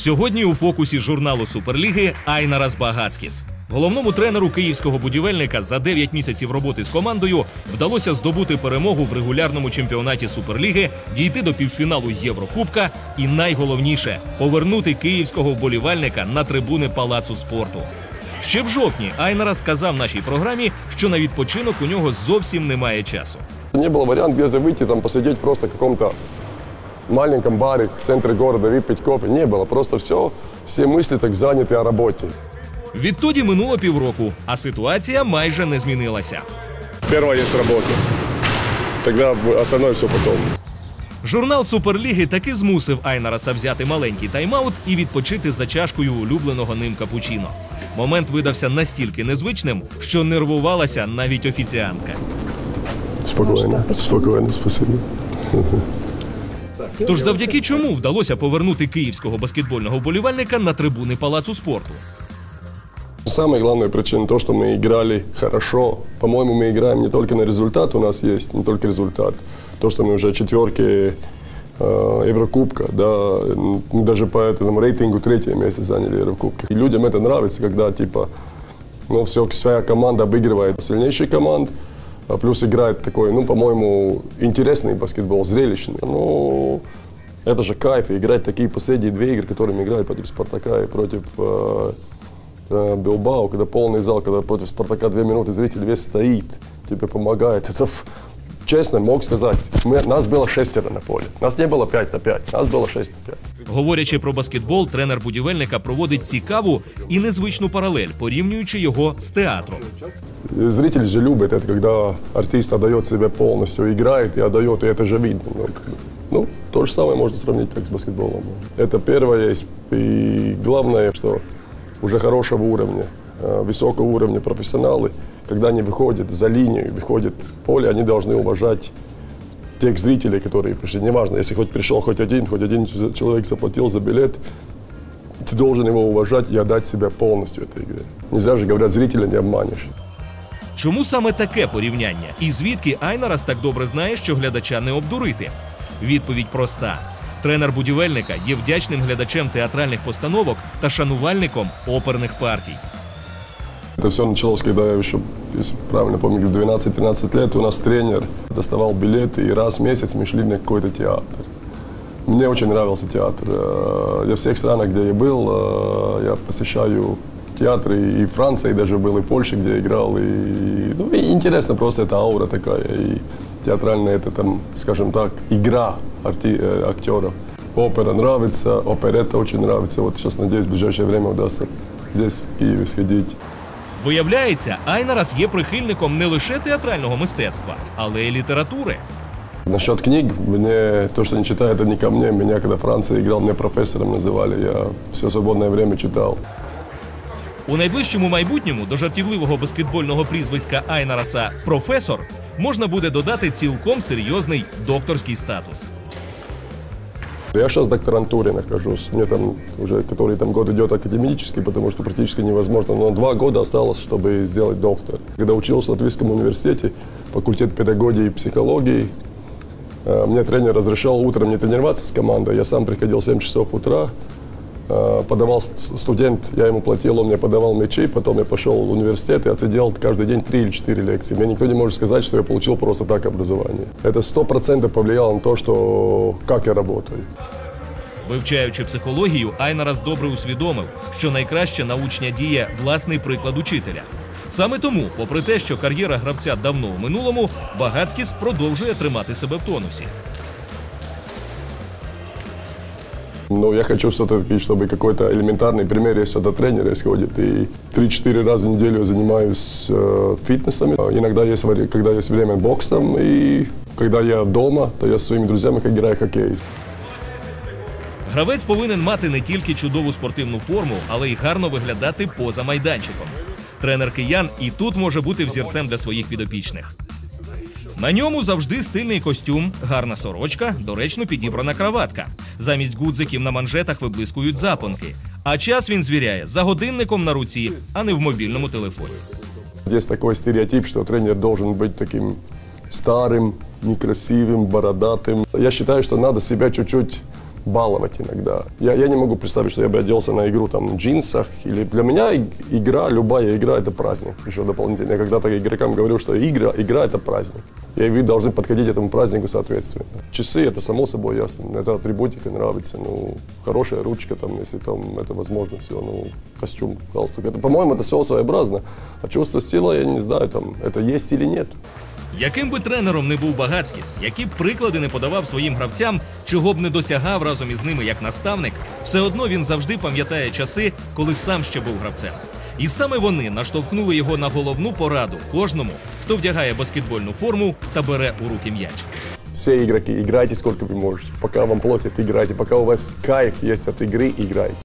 Сьогодні у фокусі журналу Суперліги Айнарас Багацькіс. Головному тренеру київського будівельника за 9 місяців роботи з командою вдалося здобути перемогу в регулярному чемпіонаті Суперліги, дійти до півфіналу Єврокубка і найголовніше повернути київського вболівальника на трибуни палацу спорту. Ще в жовтні Айнара сказав нашій програмі, що на відпочинок у нього зовсім немає часу. Не было варианта где-то выйти, там, посидеть просто в каком-то маленьком баре в центре города, выпить кофе. Не было. Просто все, все мысли так заняты о работе. Відтоді минуло півроку, а ситуація майже не змінилася. Первое есть работа. Тогда остальное все потом. Журнал Суперліги таки змусив Айнараса взяти маленький тайм-аут і відпочити за чашкою улюбленого ним капучино. Момент видався настільки незвичним, що нервувалася навіть офіціантка. Спокойно, спокойно, спасибо. Тож завдяки чому вдалося повернути київського баскетбольного вболівальника на трибуни палацу спорту. Самая главная причина то, что мы играли хорошо. По-моему, мы играем не только на результат, у нас есть не только результат. То, что мы уже четверки э, Еврокубка, да, мы даже по этому рейтингу третье место заняли Еврокубки. И людям это нравится, когда типа, ну, все, своя команда обыгрывает сильнейший команд, а плюс играет такой, ну, по-моему, интересный баскетбол, зрелищный. Ну, это же кайф, и играть такие последние две игры, которые мы играли против Спартака и против э, э, Билбао, когда полный зал, когда против Спартака две минуты зритель весь стоит, тебе помогает. Это, ф- честно, мог сказать, мы, нас было шестеро на поле. Нас не было 5 на 5, нас было 6 на 5. Говорячи про баскетбол, тренер будівельника проводить цікаву і незвичну паралель, порівнюючи його з театром. Зритель же любит это, когда артист отдает себя полностью, играет и отдает, и это же видно. Ну, ну, то же самое можно сравнить как с баскетболом. Это первое. И главное, что уже хорошего уровня, э, высокого уровня профессионалы, когда они выходят за линию, выходят в поле, они должны уважать тех зрителей, которые пришли. Неважно, если хоть пришел хоть один, хоть один человек заплатил за билет, ты должен его уважать и отдать себя полностью этой игре. Нельзя же, говорят, зрителя не обманешь. Чому саме таке порівняння? І звідки Айнарас так добре знає, що глядача не обдурити? Відповідь проста: тренер будівельника є вдячним глядачем театральних постановок та шанувальником оперних партій. Это все началось, когда я еще, если правильно помню, 12-13 лет, у нас тренер доставал билеты, и раз в месяц мы шли на какой-то театр. Мне очень нравился театр. Э, Я в всех странах, где я был, э, я посещаю театры, и Франции даже был, и Польша, где я играл. И, ну, и интересно просто эта аура такая, и театральная, это там, скажем так, игра арти- э, актеров. Опера нравится, оперетта очень нравится. Вот сейчас, надеюсь, в ближайшее время удастся здесь, в Киеве, сходить. Виявляється, Айнарас є прихильником не лише театрального мистецтва, але й літератури. Насчет книг, мне то, что не читаю, это не ко мне. Меня, когда в Франции играл, меня профессором называли. Я все свободное время читал. У найближчому майбутньому до жартівливого баскетбольного прізвиська Айнараса професор можна буде додати цілком серйозний докторський статус. Я сейчас в докторантуре нахожусь. Мне там уже который там год идет академический, потому что практически невозможно. Но два года осталось, чтобы сделать доктор. Когда учился в Латвийском университете, факультет педагогии и психологии, э, мне тренер разрешал утром не тренироваться с командой. Я сам приходил в 7 часов утра, э, подавал ст- студент, я ему платил, он мне подавал мячи, потом я пошел в университет и отсидел каждый день три или четыре лекции. Мне никто не может сказать, что я получил просто так образование. Это сто процентов повлияло на то, что как я работаю. Вивчаючи психологію, Айнарас добре усвідомив, що найкраща научня дія власний приклад учителя. Саме тому, попри те, що кар'єра гравця давно у минулому, Багацькіс продовжує тримати себе в тонусі. Но я хочу все-таки, чтобы какой-то элементарный пример, если это тренер исходит. И 3-4 раза в неделю я занимаюсь э, фитнесом. А Иногда есть, вари- когда есть время боксом. И когда я дома, то я со своими друзьями играю в хоккей. Гравець повинен мати не тільки чудову спортивну форму, але й гарно виглядати поза майданчиком. Тренер киян і тут може бути взірцем для своїх підопічних. На ньому завжди стильний костюм, гарна сорочка, доречно підібрана краватка. Замість гудзиків на манжетах виблискують запонки. А час він звіряє за годинником на руці, а не в мобільному телефоні. Есть такой стереотип, что тренер должен быть таким старым, некрасивым, бородатым. Я считаю, что надо себя чуть-чуть баловать иногда. Я, я не могу представить, что я бы оделся на игру там в джинсах. Или для меня игра, любая игра это праздник. Еще дополнительно. Я когда-то игрокам говорю, что игра, игра это праздник. И вы должны подходить этому празднику соответственно. Часы это само собой ясно. Это атрибутика нравится. Ну, хорошая ручка там, если там это возможно все. Ну, костюм, галстук. Это, по-моему, это все своеобразно. А чувство стиля, я не знаю, там, это есть или нет. Яким би тренером не був Багацькіс, які б приклади не подавав своїм гравцям, чого б не досягав разом із ними як наставник, все одно він завжди пам'ятає часи, коли сам ще був гравцем. І саме вони наштовхнули його на головну пораду кожному, хто вдягає баскетбольну форму та бере у руки м'яч. Все игроки, играйте сколько вы можете. Пока вам платят, играйте. Пока у вас кайф есть от игры, играйте.